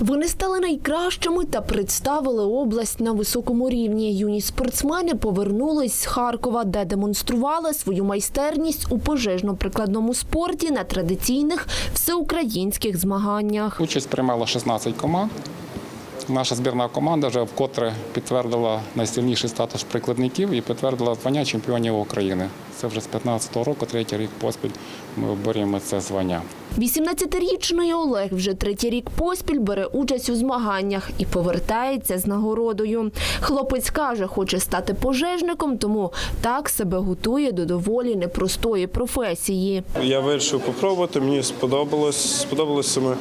Вони стали найкращими та представили область на високому рівні. Юні спортсмени повернулись з Харкова, де демонстрували свою майстерність у пожежно-прикладному спорті на традиційних всеукраїнських змаганнях. Участь приймало 16 команд. Наша збірна команда вже вкотре підтвердила найсильніший статус прикладників і підтвердила звання чемпіонів України. Це вже з 15-го року, третій рік поспіль ми оборюємо це звання. 18-річний Олег вже третій рік поспіль бере участь у змаганнях і повертається з нагородою. Хлопець каже, хоче стати пожежником, тому так себе готує до доволі непростої професії. Я вирішив попробувати. Мені сподобалось. Сподобалися саме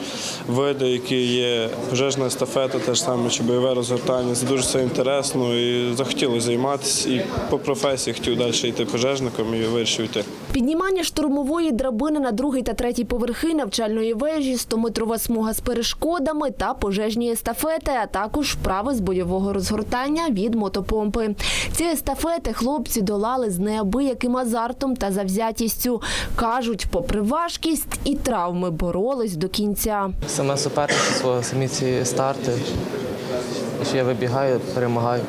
види, які є пожежна естафета, те ж саме чи бойове розгортання. Це дуже все інтересно і захотілося займатися. І по професії хотів далі йти пожежником і вирішив йти. Піднімання штурмової драбини на другий та третій поверхи навчальної вежі, 100-метрова смуга з перешкодами та пожежні естафети, а також вправи з бойового розгортання від мотопомпи. Ці естафети хлопці долали з неабияким азартом та завзятістю. Кажуть, попри важкість і травми боролись до кінця. Саме суперництво, самі ці старти. Що я вибігаю, перемагаю.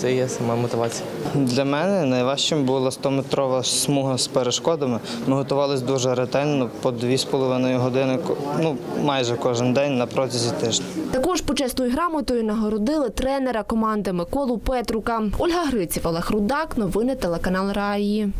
Це є сама мотивація. Для мене найважчим була 100-метрова смуга з перешкодами. Ми готувалися дуже ретельно, по 2,5 години, ну майже кожен день на протязі тижня. Також почесною грамотою нагородили тренера команди Миколу Петрука. Ольга Гриців, Олег Рудак. Новини телеканал Раї.